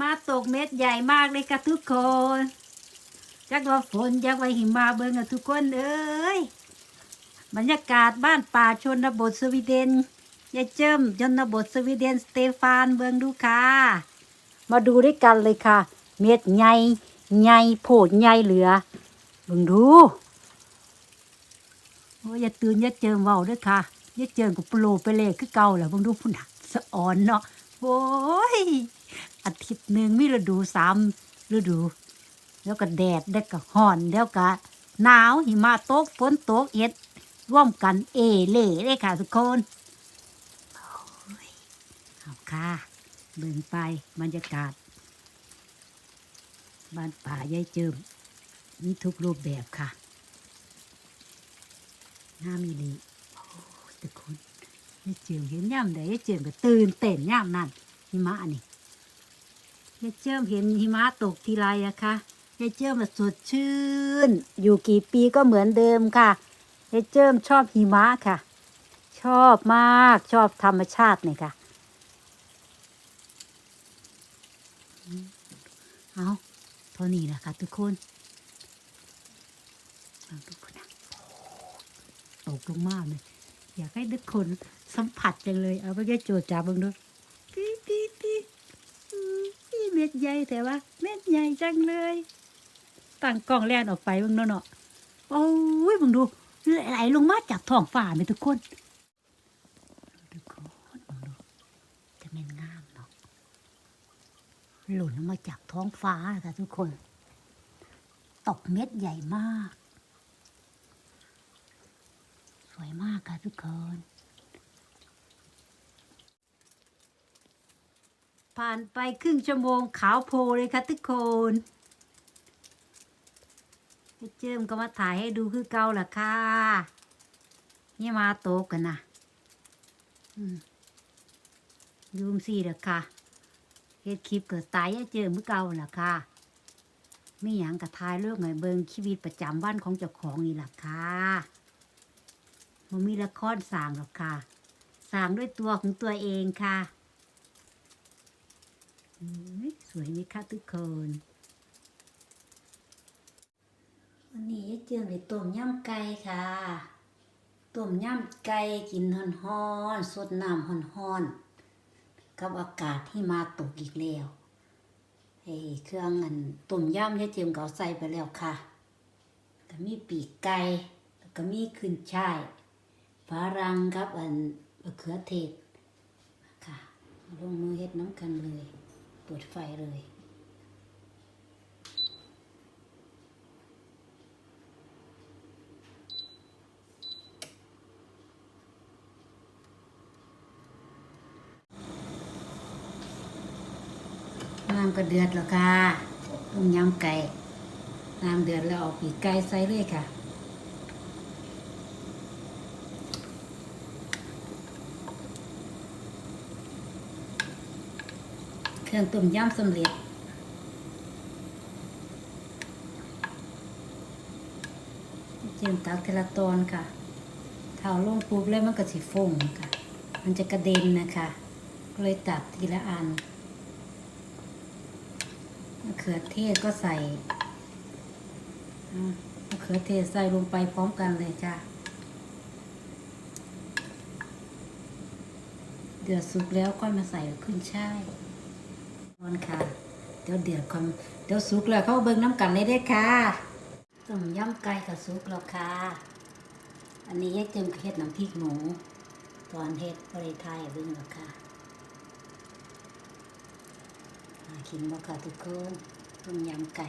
มาตกเม็ดใหญ่มากเลยค่ะทุกคนจักว่าฝนจักว่าหิมะเบิ่งอะทุกคนเอ้ยบรรยากาศบ้านป่าชนบทสวีเดนยายเจิมชนบทสวีเดนสเตฟานเบิ่งดูค่ะ มาดูด้วยกันเลยค่ะ เม็ดใหญ่ใหญ่โผดใหญ่เหลือเบิ่งดูโอ้ยอย่าตื่นอย่าเจิมเว้าด้วยค่ะอย่าเจิมกับโปรไปเลยคือเก่าแหละเบิ่งดูพุ่นน่ะสะอ่อนเนาะ โอ้ยอาทิตย์หนึ่งมีฤดูสามฤดู แล้วก็แดดแล้วก็ห้อนแล้วก็หนาวหิมะตกฝนตกเอ็ดร่วมกันเอเล่เลยค่ะทุกคนโอ้ยเอาค่ะเบิ่งไปบรรยากาศ บ้านป่ายายเจิมมีทุกรูปแบบค่ะน้ามีลีโอ้ยทุกคน ยายเจิมเห็นย่ำใดยายเจิมก็ตื่นเต้นย่ำนั่นหิมะนี่ยายเจิ้มเห็นหิมะตกทีไรอะคะยายเจิมสดชื่น อยู่กี่ปีก็เหมือนเดิมค่ะยายเจิมชอบหิมะค่ะ ชอบมากชอบธรรมชาติเนี่ยค่ะเอาเท่านี้แหละค่ะทุกคนทุกคนตกลงมากเลยอยากให้ทุกคน สัมผัสจังเลย เอาไปแค่โจทย์จับเบิ่งดูปี๊ปี๊ปี๊ปี๊เม็ดใหญ่แต่ว่า เม็ดใหญ่จังเลยตั้งกล้องแล่นออกไปเบิ่งเนาะเนาะโอ้ยเบิ่งดูไหลลงมาจากท้องฟ้าไหมทุกคนทุกคนเบิ่งดูจะแม่นงามเนาะหล่นลงมาจากท้องฟ้าค่ะทุกคนตกเม็ดใหญ่มาก สวยมากค่ะทุกคน ผ่านไปครึ่งชั่วโมงขาวโพลเลยค่ะทุกคนพี่เจิมก็มาถ่ายให้ดูคือเก่าล่ะค่ะ นี่มาโตกกันนะอืมยูมสี่ละค่ะเฮ็ดคลิปเกิดตายยายเจิมคือเก่าล่ะค่ะไม่หยังกับทายเรื่องไงเบิงชีวิตประจำวันของเจ้าของนี่ล่ะค่ะมันมีละครสร้างหรอกค่ะสร้างด้วยตัวของตัวเองค่ะ สวยไหมคะทุกคน วันนี้ยายเจียงได้ต้มยำไก่ค่ะต้มยำไก่กินฮ้อนๆสดน้ำฮ้อนๆกับอากาศที่มาตกอีกแล้วไอ้เครื่องอันต้มยำยายเจียงก็เอาใส่ไปแล้วค่ะก็มีปีกไก่แล้วก็มีขึ้นช่ายฝารังกับอันมะเขือเทศค่ะลงมือเฮ็ดน้ำกันเลย ปิดไฟเลย น้ำก็เดือดแล้วค่ะต้มยำไก่ น้ำเดือดแล้วเอาปีกไก่ใส่เลยค่ะ เครื่องต้มยำสำเร็จ เจียมตักเทละตอนค่ะเท้าลงปุ๊บแล้วมันก็สิฟงค่ะ มันจะกระเด็นนะคะก็เลยตักทีละอันมะเขือเทศก็ใส่มะเขือเทศใส่ลงไปพร้อมกันเลยจ้ะเดือดสุกแล้วก็มาใส่ขึ้นช่าย นอนค่ะ เดี๋ยวเดือดความเดี๋ยวสุกแล้วเข้าเบิ่งน้ำกันเลยได้ค่ะต้มยำไก่กับซุปแล้วค่ะ อันนี้ยายเจิมเฮ็ดน้ำพริกหมู ตอนเฮ็ดบริไทยเบิ่งแล้วค่ะมากินบ่ค่ะทุกคนต้มยำไก่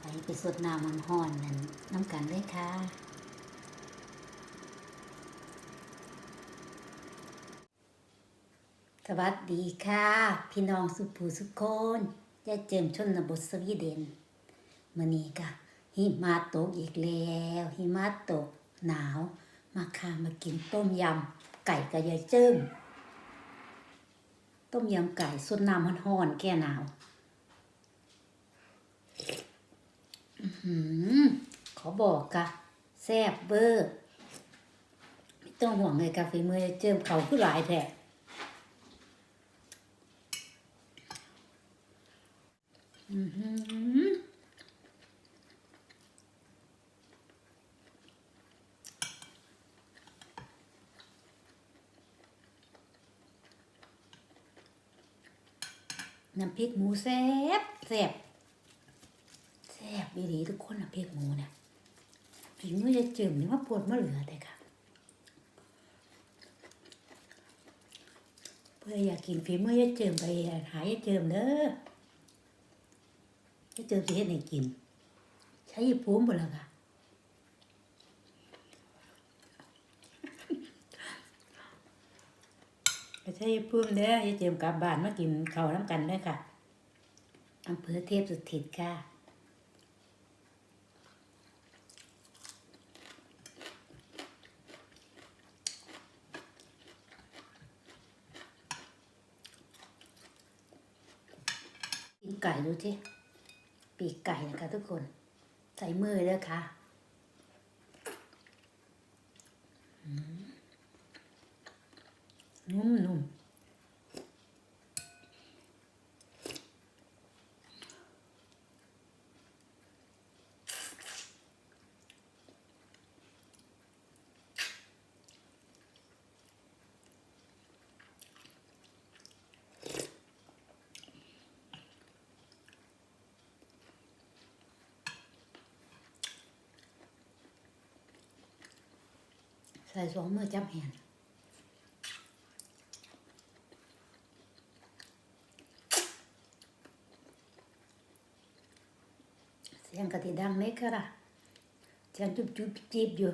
ไปไปสดน้ำมันห้อนนั่นน้ำกันเลยค่ะ สวัสดีค่ะ พี่น้องสุภูสุคนยายเจิมชนบทสวีเดนมื่อนี้ค่ะหิมะตกอีกแล้วหิมะตกหนาว มาค่ะมากินต้มยำไก่กับยายเจิมต้มยำไก่สดน้ำร้อนๆแก้หนาวอื้อหือขอบอกค่ะแซ่บเบอร์ไม่ต้องห่วงเลยกาแฟมือยายเจิมเขาคือหลายแท้ อือหือ น้ำพริกหมูแซ่บแซ่บแซ่บดีๆทุกคนน้ำพริกหมูเนี่ยฝีมือจะจืดนี่ว่าปวดมาเหลือแต่ค่ะเพื่ออยากกินฝีมือยายเจิมไปหายายเจิมเด้อ ยายเจิมสิเฮ็ดให้กิน ใช้ยีภูมิบ่ล่ะค่ะใช้ยีภูมิเด้อยายเจิมกลับบ้านมากินข้าวน้ำกันด้อค่ะอำเภอเทพสุทิศค่ะกินไก่ดูสิ ปีกไก่นะคะทุกคน ใส่มือเลยค่ะนุ่มๆม ใส่สองมือจับแหนเสียงกะทิดังเล็กค่ะล่ะเสียงจุบจุบจีบอยู่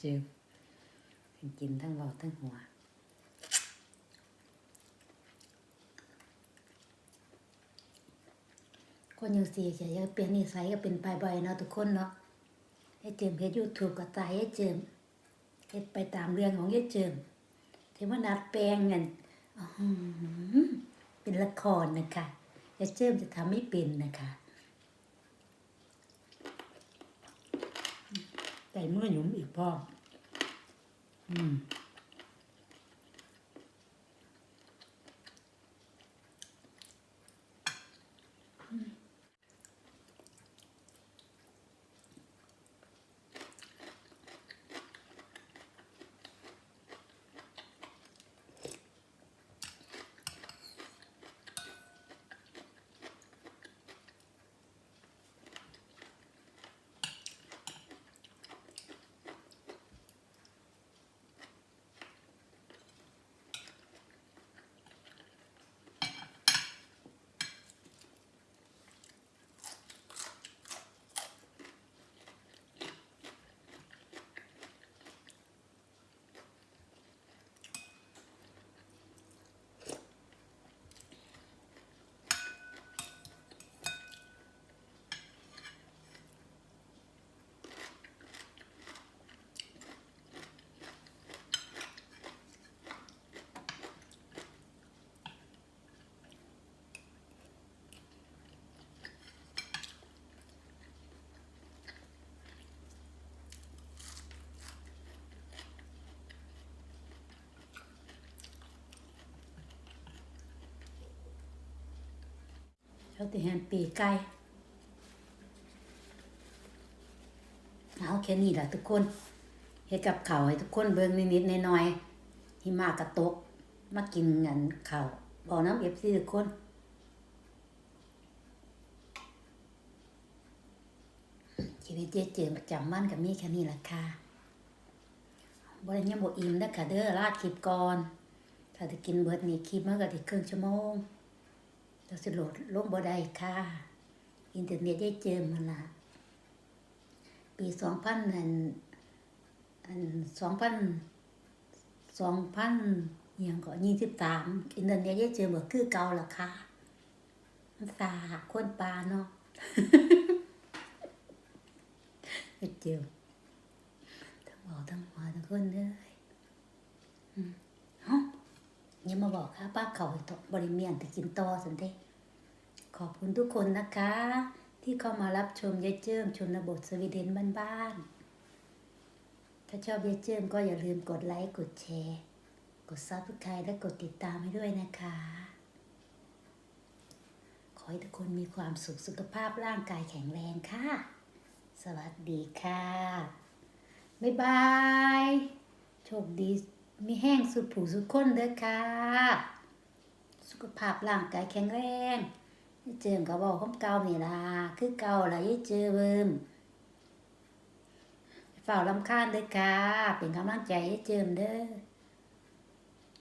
จิบกินทั้งเบาทั้งหัวคนยังสี่จะยังเปลี่ยนนิสัยก็เป็นไปบ่อยๆเนาะทุกคนเนาะ ให้เจิมเฮ็ดยูทูบก็ตายให้เจิมเฮ็ดไปตามเรื่องของยายเจิมที่ว่านัดแปลงเงินเป็นละครนะคะยายเจิมจะทำไม่เป็นนะคะใส่มือหยุมอีกพ่ออืม เขาติแหนปีกไก่เอาแค่นี้แหละทุกคนเฮ็ดกับเขาวให้ทุกคนเบิ่งนิดๆหน่อยๆหิมากระตก มากินเงินเขาวบอกน้ำเอฟซีทุกคนชีวิตเจ๊เจอประจำวันกับมีแค่นี้แหละค่ะบ่ได้ยังบ่อิ่มนะค่ะเด้อลาดคลิปก่อน ถ้าจะกินเบิดนี่คลิปมันก็ได้ครึ่งชั่วโมง เราสิโหลดลงบ่ได้ค่ะ อินเทอร์เน็ตได้เจอมันละปีสองพันอันอันสองพันสองพันยังก็ยี่สิบสามอินเทอร์เน็ตได้เจอบ่คือเก่าละค่ะมันสาคนปลาเนาะเจอทั้งบอทั้งหัวทั้งคนเลยอืม อย่ามาบอกค่ะป้าเขาบริเมียนแต่กินต่อสันเด้ขอบคุณทุกคนนะคะ ที่เข้ามารับชมยายเจิมชนบทสวีเดนบ้านๆถ้าชอบยายเจิมก็อย่าลืมกดไลค์กดแชร์ กดซับสไครต์และกดติดตามให้ด้วยนะคะ ขอให้ทุกคนมีความสุขสุขภาพร่างกายแข็งแรงค่ะ สวัสดีค่ะ บ๊ายบาย โชคดี มีแห้งสุดผูสุดคนเด้อค่ะ สุขภาพร่างกายแข็งแรงยเจิมก็บอกคำเก่านี่ล่ะคือเก่าล่ะยายเจิมเฝ้าลำคาญเด้อค่ะ เป็นกำลังใจให้เจิมเด้อ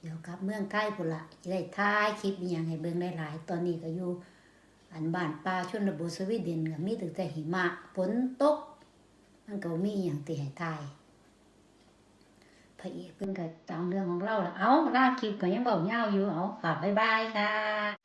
เดี๋ยวกลับเมืองไทยพุ่นละจะได้ถ่ายคลิปอย่างให้เบิ่งหลายๆตอนนี้ก็อยู่อันบ้านป่าชนบทสวีเดนก็มีแต่หิมะฝนตก มันก็มีอย่างที่ให้ถ่าย พระเอกเพิ่นก็ตามเรื่องของเราล่ะเอาลาคลิปก็ยังเบายาวอยู่เอาฝากบ๊ายบายค่ะ